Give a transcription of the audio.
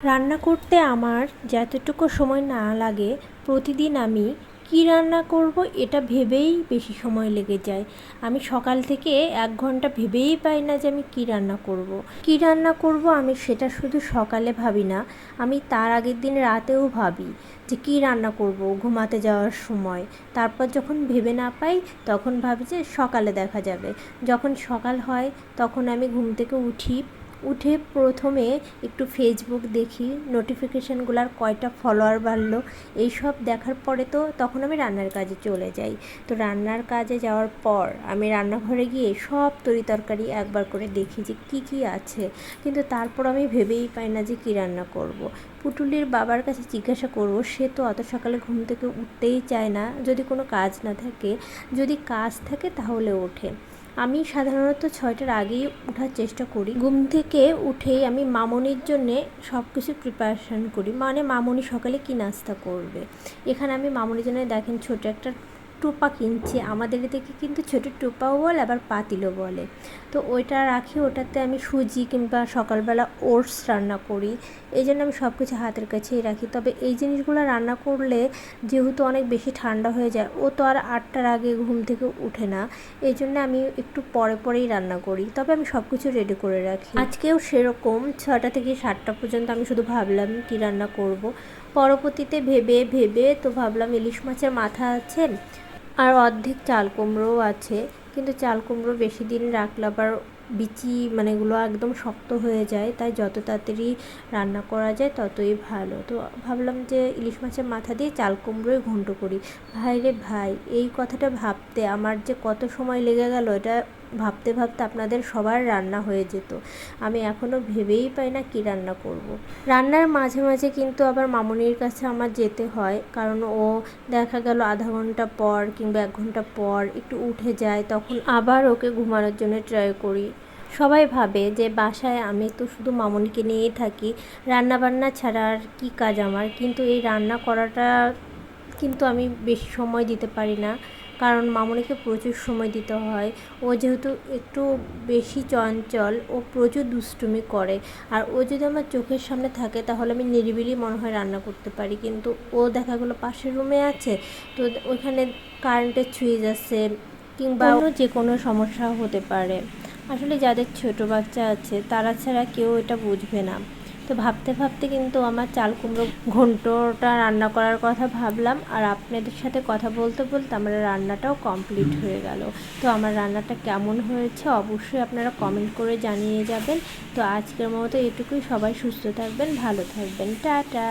রান্না করতে আমার যতটুকু সময় না লাগে প্রতিদিন আমি কী রান্না করব এটা ভেবেই বেশি সময় লেগে যায়। আমি সকাল থেকে এক ঘণ্টা ভেবেই পাই না যে আমি কি রান্না করব। কি রান্না করব আমি সেটা শুধু সকালে ভাবি না, আমি তার আগের দিন রাতেও ভাবি যে কী রান্না করব ঘুমাতে যাওয়ার সময়। তারপর যখন ভেবে না পাই তখন ভাবি যে সকালে দেখা যাবে। যখন সকাল হয় তখন আমি ঘুম থেকে উঠি উঠে প্রথমে একটু ফেসবুক দেখি নোটিফিকেশানগুলোর কয়টা ফলোয়ার বাড়লো, এইসব দেখার পরে তো তখন আমি রান্নার কাজে চলে যাই। তো রান্নার কাজে যাওয়ার পর আমি রান্নাঘরে গিয়ে সব তরি তরকারি একবার করে দেখি যে কী কী আছে। কিন্তু তারপর আমি ভেবেই পাই না যে কী রান্না করব। পুটুলির বাবার কাছে জিজ্ঞাসা করব, সে তো অত সকালে ঘুম থেকে উঠতেই চায় না, যদি কোনো কাজ না থাকে, যদি কাজ থাকে তাহলে ওঠে। আমি সাধারণত ছয়টার আগেই উঠার চেষ্টা করি। ঘুম থেকে উঠেই আমি মামনির জন্যে সব কিছু প্রিপারেশান করি। মানে মামনি সকালে কি নাস্তা করবে? এখানে আমি মামনির জন্য দেখেন ছোট একটা টোপা কিনছি। আমাদের এদিকে কিন্তু ছোটো টোপাও বলে, আবার পাতিলও বলে। তো ওইটা রাখি, ওটাতে আমি সুজি কিংবা সকালবেলা ওটস রান্না করি। এই জন্য আমি সব কিছু হাতের কাছেই রাখি। তবে এই জিনিসগুলো রান্না করলে যেহেতু অনেক বেশি ঠান্ডা হয়ে যায়, ও তো আর আটটার আগে ঘুম থেকে উঠে না। এই জন্য আমি একটু পরে পরেই রান্না করি। তবে আমি সব কিছু রেডি করে রাখি। আজকেও সেরকম ছটা থেকে সাতটা পর্যন্ত আমি শুধু ভাবলাম কী রান্না করব। পরবর্তীতে ভেবে ভেবে তো ভাবলাম ইলিশ মাছের মাথা আছে আর অর্ধেক চাল কুমড়োও আছে, কিন্তু চাল কুমড়ো বেশি দিন রাখলে আবার বিচি মানে এগুলো একদম শক্ত হয়ে যায়, তাই যত তাড়াতাড়ি রান্না করা যায় ততই ভালো। তো ভাবলাম যে ইলিশ মাছের মাথা দিয়ে চাল কুমড়োই ঘন্ট করি। ভাই রে ভাই, এই কথাটা ভাবতে আমার যে কত সময় লেগে গেল, এটা ভাবতে ভাবতে আপনাদের সবার রান্না হয়ে যেত। আমি এখনও ভেবেই পাই না কী রান্না করব। রান্নার মাঝে মাঝে কিন্তু আবার মামনির কাছে আমার যেতে হয়, কারণ ও দেখা গেল আধা ঘণ্টা পর কিংবা এক ঘণ্টা পর একটু উঠে যায়, তখন আবার ওকে ঘুমানোর জন্য ট্রাই করি। সবাই ভাবে যে বাসায় আমি তো শুধু মামনিকে নিয়েই থাকি রান্না বান্না ছাড়া আর কী কাজ আমার? কিন্তু এই রান্না করাটা কিন্তু আমি বেশি সময় দিতে পারি না। কারণ মামনিকে প্রচুর সময় দিতে হয়। ও যেহেতু একটু বেশি চঞ্চল, ও প্রচুর দুষ্টুমি করে। আর ও যদি আমার চোখের সামনে থাকে, তাহলে আমি নিরিবিলি মনে হয় রান্না করতে পারি। কিন্তু ও দেখা গেলো পাশের রুমে আছে, তো ওইখানে কারেন্টের সুইচ আছে কিংবা অন্য যে কোনো সমস্যা হতে পারে। আসলে যাদের ছোট বাচ্চা আছে, তারা ছাড়া কেউ এটা বুঝবে না। তো ভাবতে ভাবতে কিন্তু আমার চাল কুমড়ো ঘন্টটা রান্না করার কথা ভাবলাম, আর আপনাদের সাথে কথা বলতে বলতে আমার রান্নাটাও কমপ্লিট হয়ে গেল। তো আমার রান্নাটা কেমন হয়েছে অবশ্যই আপনারা কমেন্ট করে জানিয়ে যাবেন। তো আজকের মতো এটুকুই, সবাই সুস্থ থাকবেন, ভালো থাকবেন। টাটা!